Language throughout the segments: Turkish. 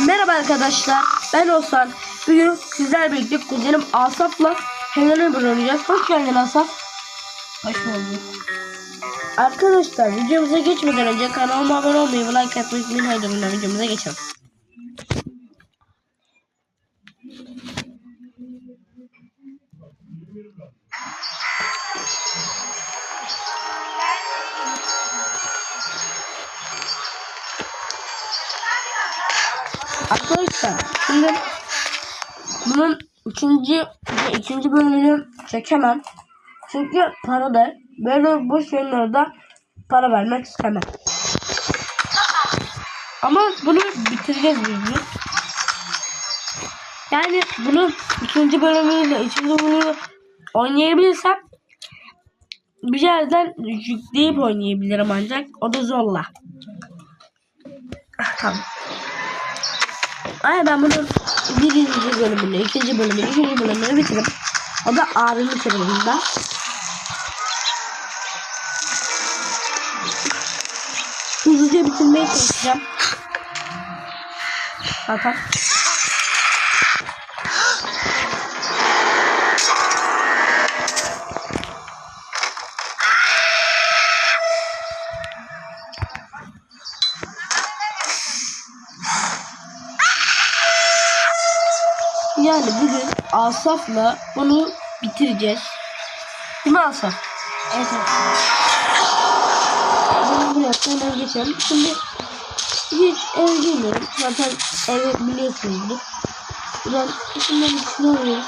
Merhaba arkadaşlar. Ben Oğuzhan. Bugün sizlerle birlikte kuzenim Asaf'la Helena oynayacağız. Hoş geldin Asaf. Hoş bulduk. Arkadaşlar videomuza geçmeden önce kanalıma abone olmayı like atmayı unutmayın. Haydi videomuza geçelim. Arkadaşlar şimdi bunun ikinci ikinci bölümünü çekemem. Çünkü para da böyle boş yerlerde para vermek istemem. Ama bunu bitireceğiz biz. Yani bunu ikinci bölümüyle ikinci bölümü oynayabilirsem bir yerden yükleyip oynayabilirim ancak o da zorla. Ah, Tamam. Ay ben bunun birinci bölümünü, ikinci bölümünü, üçüncü bölümünü bitirip o da abimi kanalında. Hızlıca bitirmeye çalışacağım. Zaten. Asaf'la bunu bitireceğiz. Değil mi Asaf? Evet. Bunu buraya hemen geçelim. Şimdi hiç ev girmiyorum. Zaten evi biliyorsunuzdur. Buradan şundan içine alıyoruz.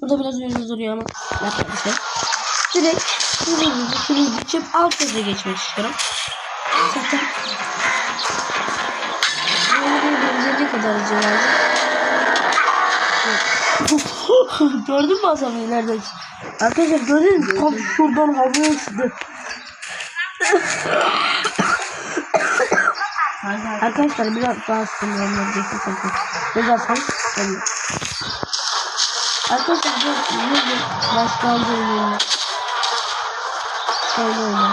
Burada biraz önce duruyor ama yapacak bir şey. Direkt şunu şunu geçip alt göze geçmek istiyorum. Zaten böyle bir ne kadar acı lazım. Gördün mü Asaf ileriden? Arkadaşlar gördün mü? Tam şuradan havaya uçtu. Arkadaşlar biraz daha sinirlenmem gerekirse biraz sonra oluyor. Arkadaşlar bu nedir? Başkandı oynuyor. Şöyle oynuyor.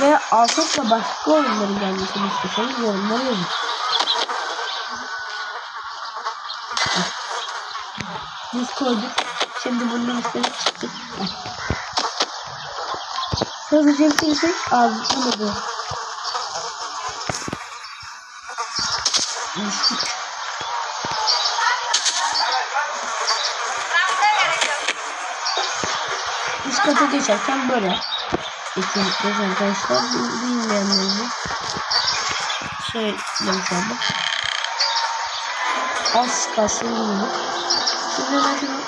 Ve Asaf'la başka oyunların gelmesini istiyorsanız yorumlara yazın. Biz koyduk. Şimdi bunun üstüne çıktık. Hızlıca bitirsek ağzını Düştük. Üst kata geçerken böyle geçeceğiz arkadaşlar. Bilmeyenleriniz şey yapalım. Az kalsın bunu. Şimdi şunu.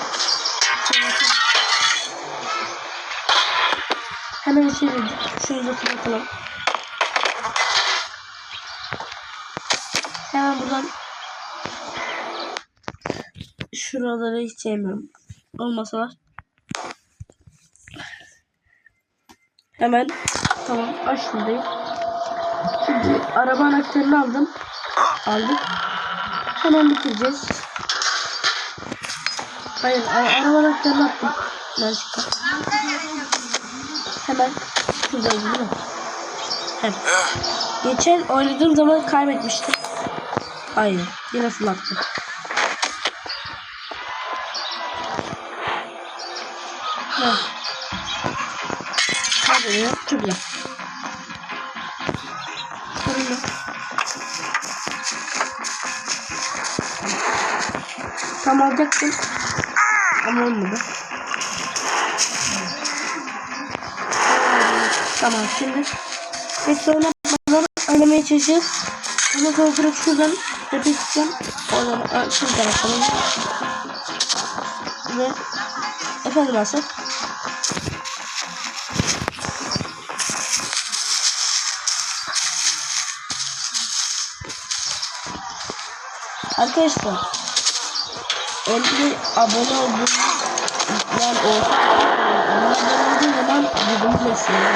Hemen içeri girdik. Şöyle kapatalım. Hemen buradan şuraları hiç sevmiyorum. Olmasalar. Hemen tamam açtım Şimdi araba anahtarını aldım. Aldık. Hemen bitireceğiz. Hayır a- araba anahtarını attım. Yanlışlıkla. Hemen şuradayız değil mi? Evet. Geçen oynadığım zaman kaybetmiştim. Hayır. Yine fırlattım. Heh. Hadi ya. Çok güzel. Tam alacaktım. Ama olmadı. Tamam şimdi. Ve sonra buradan oynamaya çalışacağız. Ondan sonra direkt şuradan tepe çıkacağım. Oradan şuradan atalım. Ve efendim Asaf. Arkadaşlar 50 abone olduğum yani olsa abone olduğum zaman yüzümü gösteriyor.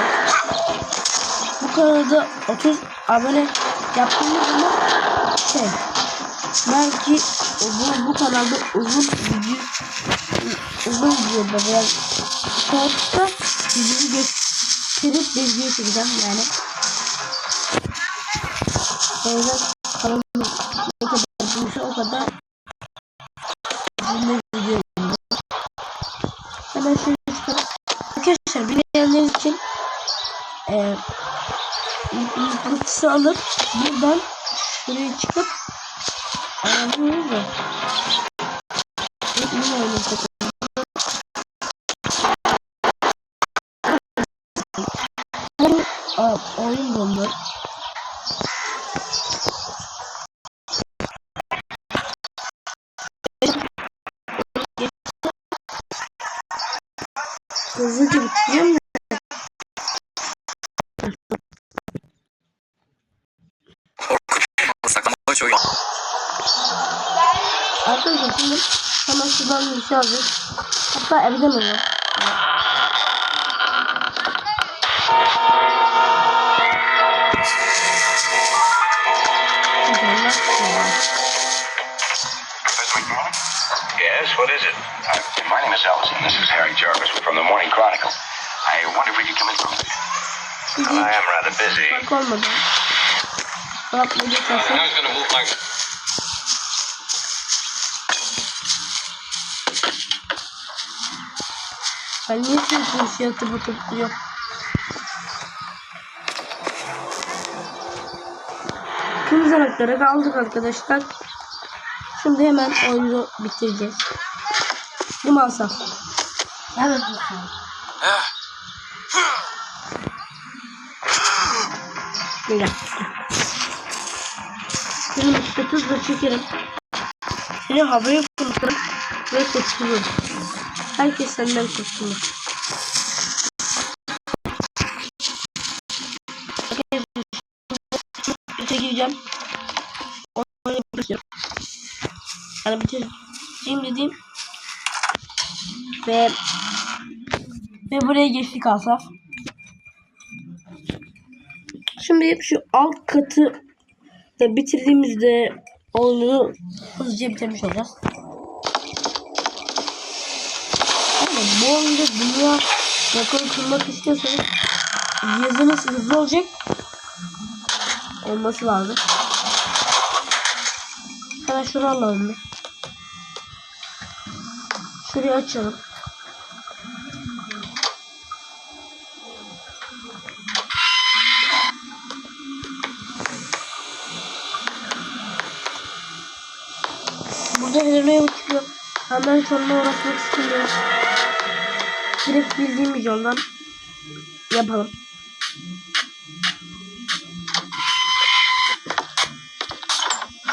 Bu kanalda 30 abone yaptığımız zaman şey belki bu, bu kanalda uzun video uzun videoda veya short'ta yüzümü gösterip bir video çekeceğim yani. O yüzden kanalım ne kadar büyürse o kadar üzülme video geliyor. Hemen şöyle çıkalım. Arkadaşlar bilmeyenler için e, mıknatısı alıp buradan şuraya çıkıp ayarlıyoruz da. Aynı takım. Aa, oyun dondu. Hızlıca bitireyim bir şey alacağız. Hatta evden alalım. İnşallah. Yes, what is it? Uh, my name is Ellis, and this is Harry Jarvis from the Morning Chronicle. I wonder if we could come in for a minute. Şimdi I am rather busy. fark olmadı. Bak ne geçersin. was going to move my... Ben niye sürekli şey atıp atıp duruyorum? Tüm zanaklara kaldık arkadaşlar. Şimdi hemen oyunu bitireceğiz. Değil mi Hasan? Evet Bir dakika. Seni mıknatısla çekerim. Seni havaya fırlatırım ve kurtulurum. Herkes senden kurtulur. Çekeceğim. Oyunu bitireceğim. Yani bitireceğim dediğim ve ve buraya geçtik Asaf. Şimdi şu alt katı da bitirdiğimizde oyunu hızlıca bitirmiş olacağız. Ama bu oyunda dünya rekoru kırmak istiyorsanız yazınız hızlı olacak olması lazım. Hemen şunu alalım. Şurayı açalım. Burada uçuyor. Hemen sonuna uğraşmak istemiyorum. Direkt bildiğimiz yoldan yapalım.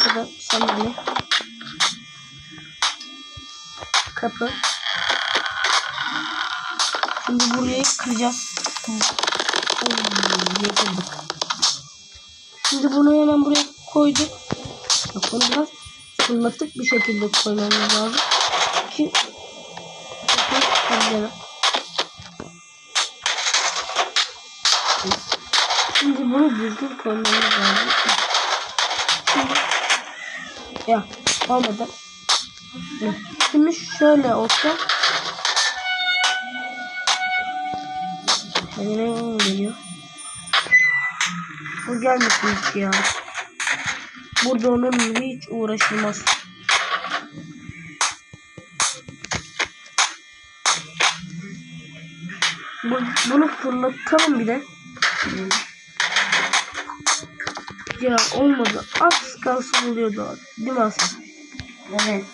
Şurada sandalye. Kapı. Şimdi burayı kıracağız. Şimdi bunu hemen buraya koyduk. Bunu biraz fırlatık bir şekilde koymamız lazım. Ki Hadi Şimdi bunu düzgün koymamız lazım. Ya olmadı. Şimdi şöyle olsa Kendine geliyor. Bu gelmesin hiç ya. Burada onun hiç uğraşılmaz. Bu, bunu fırlatalım bir de. Ya olmadı. Az kalsın oluyordu. Değil mi Hasan? Evet.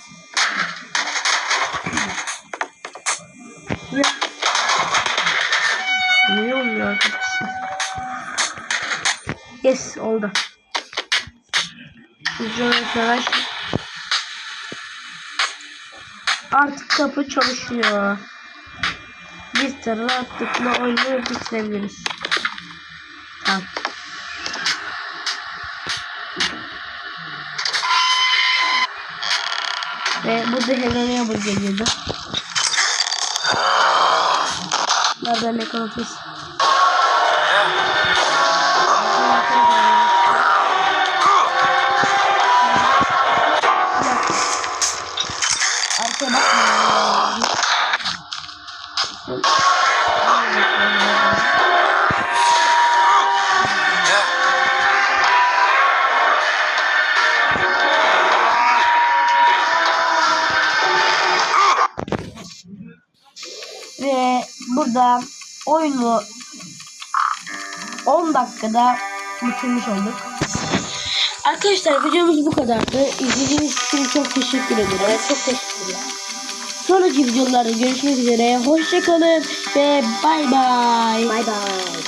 Ya. Niye olmuyor arkadaşlar? Yes oldu. Güzel arkadaşlar. Artık kapı çalışıyor. Biz de rahatlıkla oyunu bitirebiliriz. Tamam. Ve burada Helena Yabur geliyordu. Nereden mekanotis? Arkaya Ve burada oyunu 10 dakikada bitirmiş olduk. Arkadaşlar videomuz bu kadardı. İzlediğiniz için çok teşekkür ederim. Çok teşekkürler. Sonraki videolarda görüşmek üzere. Hoşçakalın ve bay bay. Bay bay.